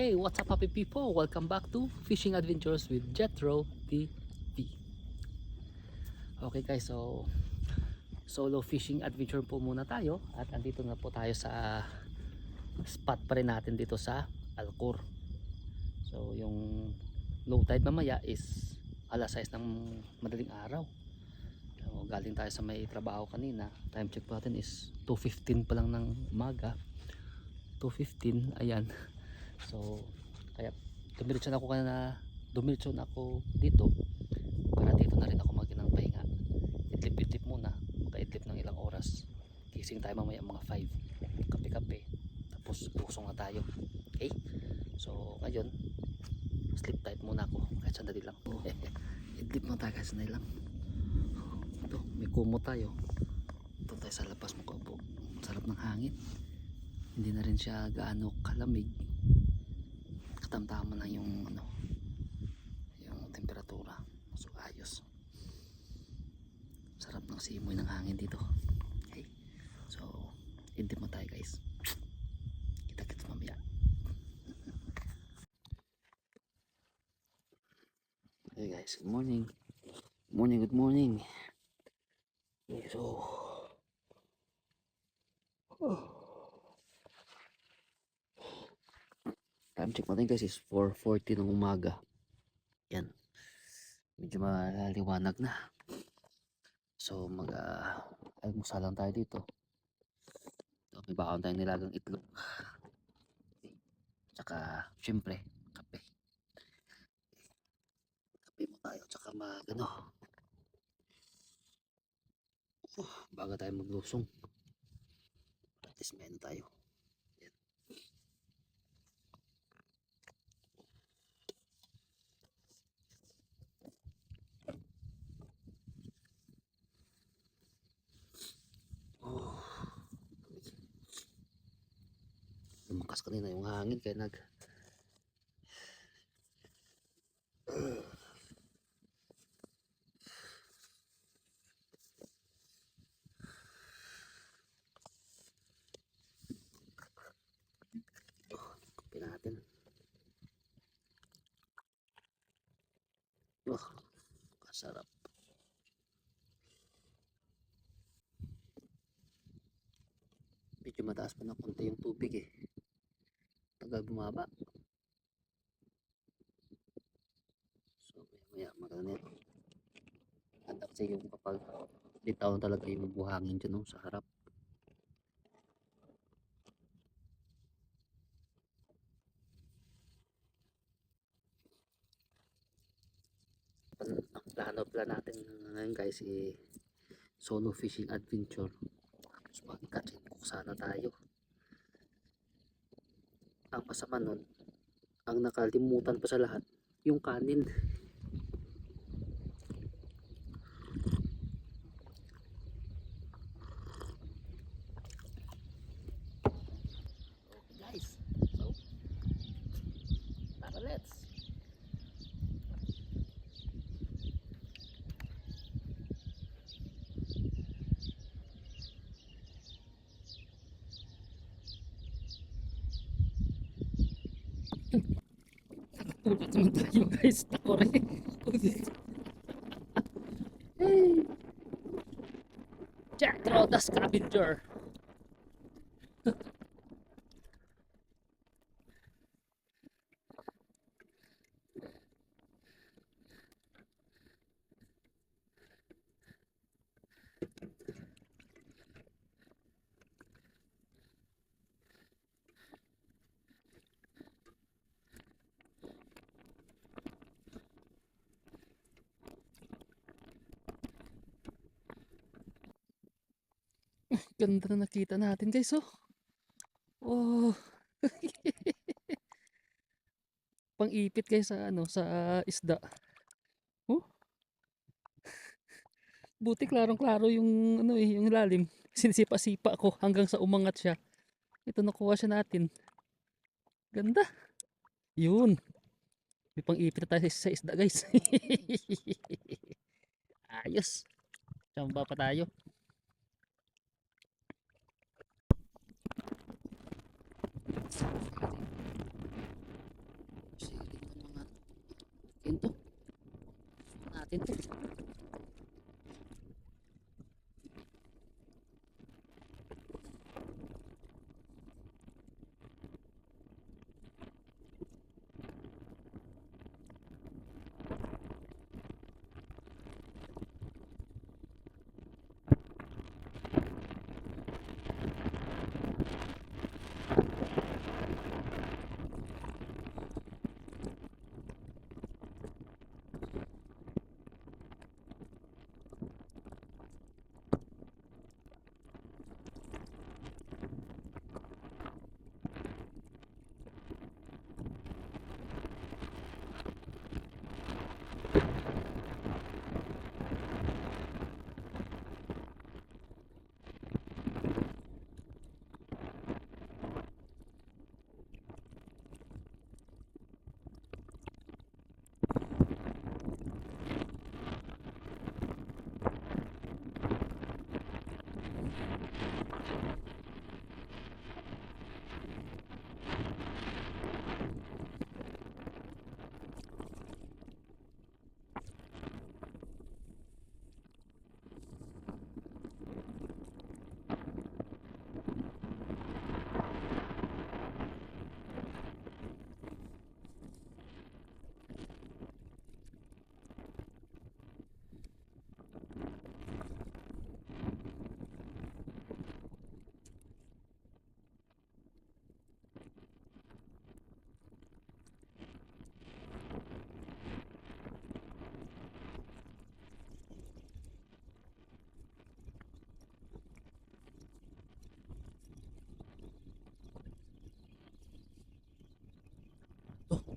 what's up happy people? Welcome back to Fishing Adventures with Jetro TV. Okay guys, so solo fishing adventure po muna tayo at andito na po tayo sa spot pa rin natin dito sa Alcor. So yung low tide mamaya is alas 6 ng madaling araw. So, galing tayo sa may trabaho kanina. Time check po natin is 2.15 pa lang ng umaga. 2.15, ayan. So, kaya dumiretso na ako kanina, dumiretso na ako dito para dito na rin ako maginang pahinga. Idlip-idlip muna, makaidlip ng ilang oras. Gising tayo mamaya mga 5. Kape-kape. Tapos lusong na tayo. Okay? So, ngayon, sleep tight muna ako. Kahit sandali lang. Idlip na tayo kahit sandali lang. Ito, may kumo tayo. Ito tayo sa labas makaupo. Sarap ng hangin. Hindi na rin siya gaano kalamig. Katamtaman lang yung ano, yung temperatura. So ayos. Sarap ng simoy ng hangin dito. Okay. So, idlip mo tayo guys. Kita-kits mamaya. Hey guys, good morning. Morning, good morning. So time check natin guys is 4.40 ng umaga. Yan. Medyo maliwanag na. So mag uh, almusal lang tayo dito. So, may baon tayong nilagang itlog. Tsaka syempre kape. Kape mo tayo tsaka mag ano. Uh, baga tayo maglusong. At least ano tayo. Lumakas kanina yung hangin kaya nag Kape natin. Oh, kasarap. Medyo mataas pa ng konti yung tubig eh. Tagal bumaba. So, maya maganet. Ganda kasi yung kapag bitaw talaga yung buhangin dyan no, sa harap. ang plano pala natin ngayon guys eh, solo fishing adventure magkatsin ko sana tayo ang masama nun ang nakalimutan pa sa lahat yung kanin Tulad naman tayo guys. Tako rin. Jack the Scavenger. Ganda na nakita natin guys oh. Oh. Pang-ipit guys sa ano sa isda. Oh. Buti klarong-klaro yung ano eh, yung lalim. Sinisipa-sipa ko hanggang sa umangat siya. Ito nakuha siya natin. Ganda. Yun. May pang-ipit tayo sa isda guys. Ayos. Tsamba pa tayo. Kasi dito mga tinto. Natin to.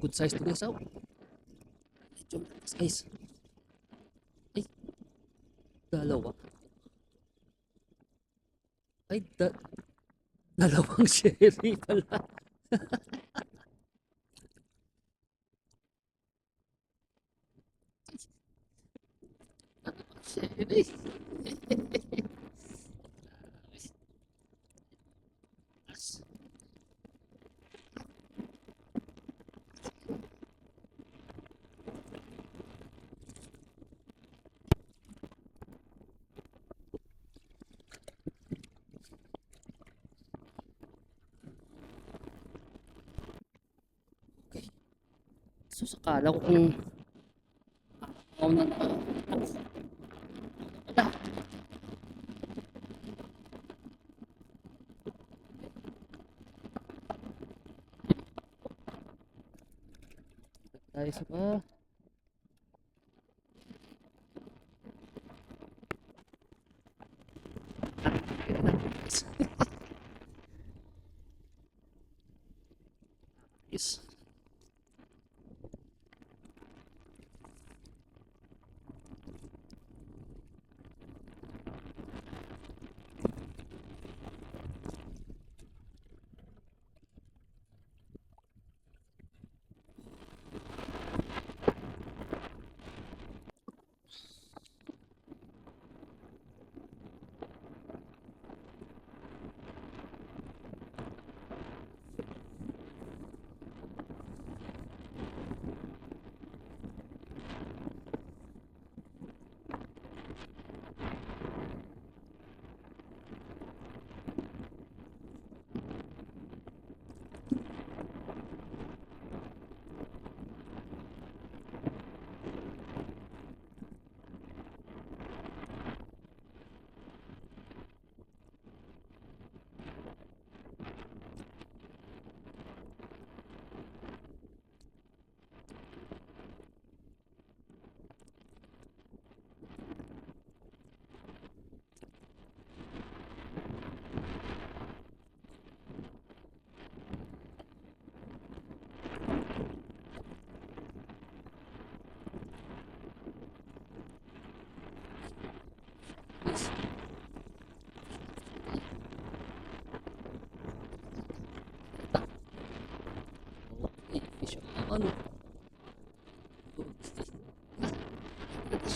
Good size to guys. Oh. Medyo malakas guys. Ay. Dalawa. Ay, da dalawang sherry pala. Sherry. Okay. So, sakala ko kung ako na na. Tayo sa pa.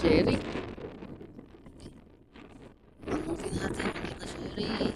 Sherry. Hanapin natin na sherry. Eh.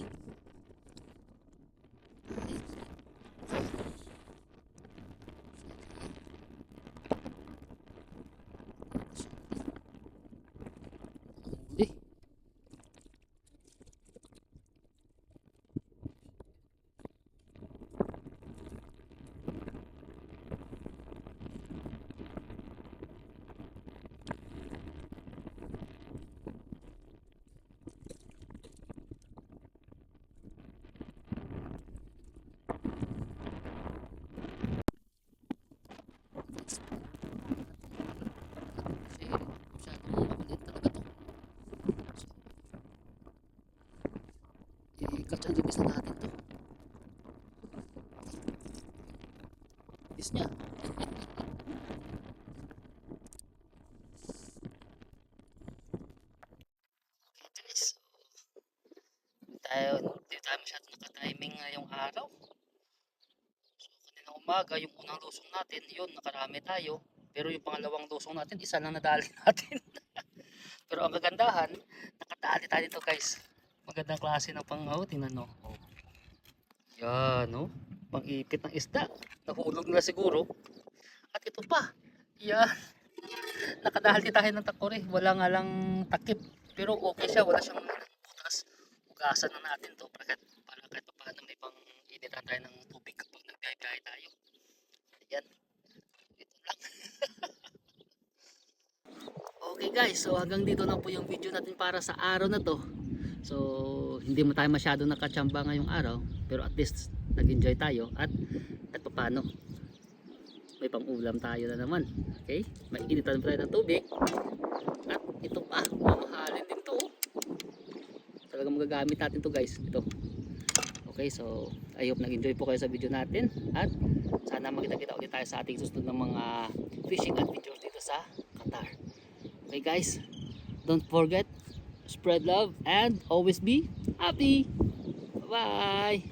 And release na natin to. Release niya. tayo, hindi tayo masyado nakatiming ngayong araw. So kanina umaga, yung unang lusong natin, yun, nakarami tayo. Pero yung pangalawang lusong natin, isa lang nadali natin. Pero ang kagandahan, nakatali tayo dito guys. Magandang klase ng pang, oh, tingnan no. Oh. Yan, no. Pang-ipit ng isda. Nahulog na siguro. At ito pa. Yan. Nakadali tayo ng takore. Wala nga lang takip. Pero okay siya. Wala siyang butas. Ugasan na natin to para kahit, para kahit pa paano may pang initan tayo ng tubig kapag nagbiyahe tayo. Ayan. Ito lang. Okay guys, so hanggang dito na po yung video natin para sa araw na to. So, hindi mo tayo masyado nakachamba ngayong araw, pero at least nag-enjoy tayo at at paano may pang-ulam tayo na naman. Okay? May initan tayo ng tubig. At ito pa, mamahalin din to. Talagang magagamit natin to guys. Ito. Okay, so I hope nag-enjoy po kayo sa video natin at sana makita-kita ulit tayo sa ating susunod ng mga fishing adventures dito sa Qatar. Okay guys, don't forget, spread love and always be happy. Bye!